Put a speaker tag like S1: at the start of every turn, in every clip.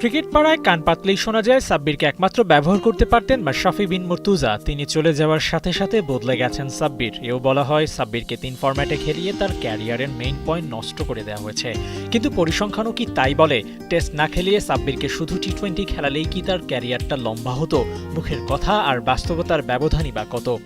S1: Cricket পাড়ায় কান পাতলেই শোনা যায়, সাব্বিরকে একমাত্র ব্যবহার করতে পারতেন মাশরাফি বিন মুর্তুজা। তিনি চলে যাওয়ার সাথে সাথে বদলে গেছেন সাব্বির। এও বলা হয়, সাব্বিরকে তিন ফরম্যাটে খেলিয়ে তার ক্যারিয়ারের মেইন পয়েন্ট নষ্ট করে দেওয়া হয়েছে। কিন্তু পরিসংখ্যানও কি তাই বলে? টেস্ট না খেলিয়ে সাব্বিরকে শুধু টি টোয়েন্টি খেলালেই কি তার ক্যারিয়ারটা লম্বা হতো? মুখের কথা আর বাস্তবতার ব্যবধানই বা কত?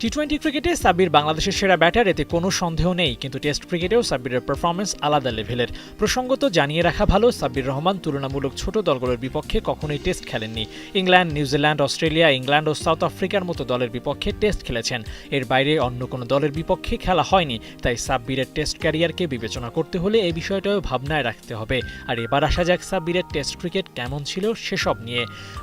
S1: টি টোয়েন্টি ক্রিকেটে সাব্বির বাংলাদেশের সেরা ব্যাটার, এতে কোনো সন্দেহ নেই, কিন্তু টেস্ট ক্রিকেটেও সাব্বিরের পারফরমেন্স আলাদা লেভেলের প্রসঙ্গত জানিয়ে রাখা ভালো, সাব্বির রহমান তুলনামূলক ছোট দলগুলোর বিপক্ষে কখনোই test খেলেননি। England New Zealand Australia, England ও সাউথ আফ্রিকার মতো দলের বিপক্ষে টেস্ট খেলেছেন। এর বাইরে অন্য কোনো দলের বিপক্ষে খেলা হয়নি, তাই সাব্বিরের টেস্ট ক্যারিয়ারকে বিবেচনা করতে হলে এই বিষয়টাও ভাবনায় রাখতে হবে। আর এবার আসা যাক সাব্বিরের টেস্ট ক্রিকেট কেমন ছিল সেসব নিয়ে।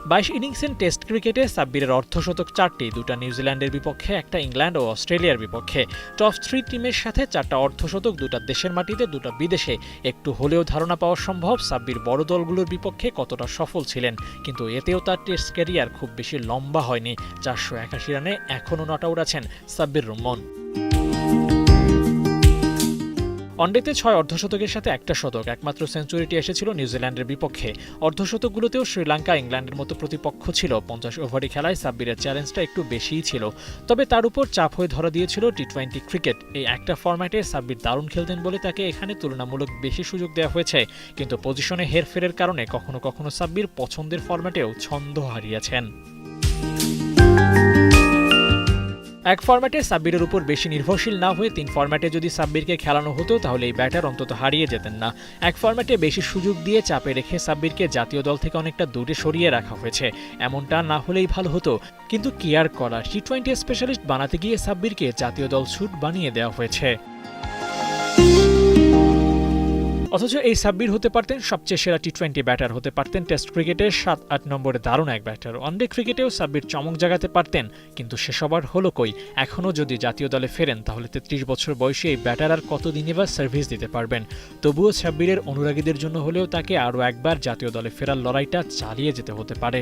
S1: বাইশ ইনিংসের টেস্ট ক্রিকেটে সাব্বিরের অর্ধশতক চারটি, দুটা নিউজিল্যান্ডের বিপক্ষে একটা ইংল্যান্ড ও অস্ট্রেলিয়ার বিপক্ষে। টপ থ্রি টিমের সাথে চারটা অর্ধশতক, দুটা দেশের মাটিতে, দুটা বিদেশে। একটু হলেও ধারণা পাওয়া সম্ভব, সাব্বির বড় দলগুলোর বিপক্ষে কতটা সফল ছিলেন। কিন্তু এতেও তার টেস্ট ক্যারিয়ার খুব বেশি লম্বা হয়নি। চারশো একাশি রানে এখনও নট আউট আছেন সাব্বির রহমান ওয়ানডেতে ছয় অর্ধশতকের সাথে একটা শতক, একমাত্র সেঞ্চুরিটি এসেছিল নিউজিল্যান্ডের বিপক্ষে। অর্ধশতকগুলোতেও শ্রীলঙ্কা ইংল্যান্ডের মতো প্রতিপক্ষ ছিল। পঞ্চাশ ওভারে খেলায় সাব্বিরের চ্যালেঞ্জটা একটু বেশিই ছিল। তবে তার উপর চাপ হয়ে ধরা দিয়েছিল টি টোয়েন্টি ক্রিকেট। এই একটা ফরম্যাটে সাব্বির দারুণ খেলতেন বলে তাকে এখানে তুলনামূলক বেশি সুযোগ দেওয়া হয়েছে। কিন্তু পজিশনে হেরফেরের কারণে কখনো কখনো সাব্বির পছন্দের ফরম্যাটেও ছন্দ হারিয়েছেন। এক ফরম্যাটে সাব্বিরের উপর বেশি নির্ভরশীল না হয়ে তিন ফরম্যাটে যদি সাব্বিরকে খেলানো হতো, তাহলে এই ব্যাটার অন্তত হারিয়ে যেতেন না। এক ফরম্যাটে বেশি সুযোগ দিয়ে চাপে রেখে সাব্বিরকে জাতীয় দল থেকে অনেকটা দূরে সরিয়ে রাখা হয়েছে। এমনটা না হলেই ভালো হতো। কিন্তু কেয়ার করা টি টোয়েন্টি স্পেশালিস্ট বানাতে গিয়ে সাব্বিরকে জাতীয় দল ছুট বানিয়ে দেওয়া হয়েছে। অথচ এই সাব্বির হতে পারতেন সবচেয়ে সেরা টি টোয়েন্টি ব্যাটার হতে পারতেন টেস্ট ক্রিকেটের সাত আট নম্বরে দারুণ এক ব্যাটার ওয়ানডে ক্রিকেটেও সাব্বির চমক জাগাতে পারতেন, কিন্তু সে সবার হলো কই? এখনও যদি জাতীয় দলে ফেরেন, তাহলে তেত্রিশ বছর বয়সে এই ব্যাটার আর কতদিনই বা সার্ভিস দিতে পারবেন? তবুও সাব্বিরের অনুরাগীদের জন্য হলেও তাকে আরও একবার জাতীয় দলে ফেরার লড়াইটা চালিয়ে যেতে হতে পারে।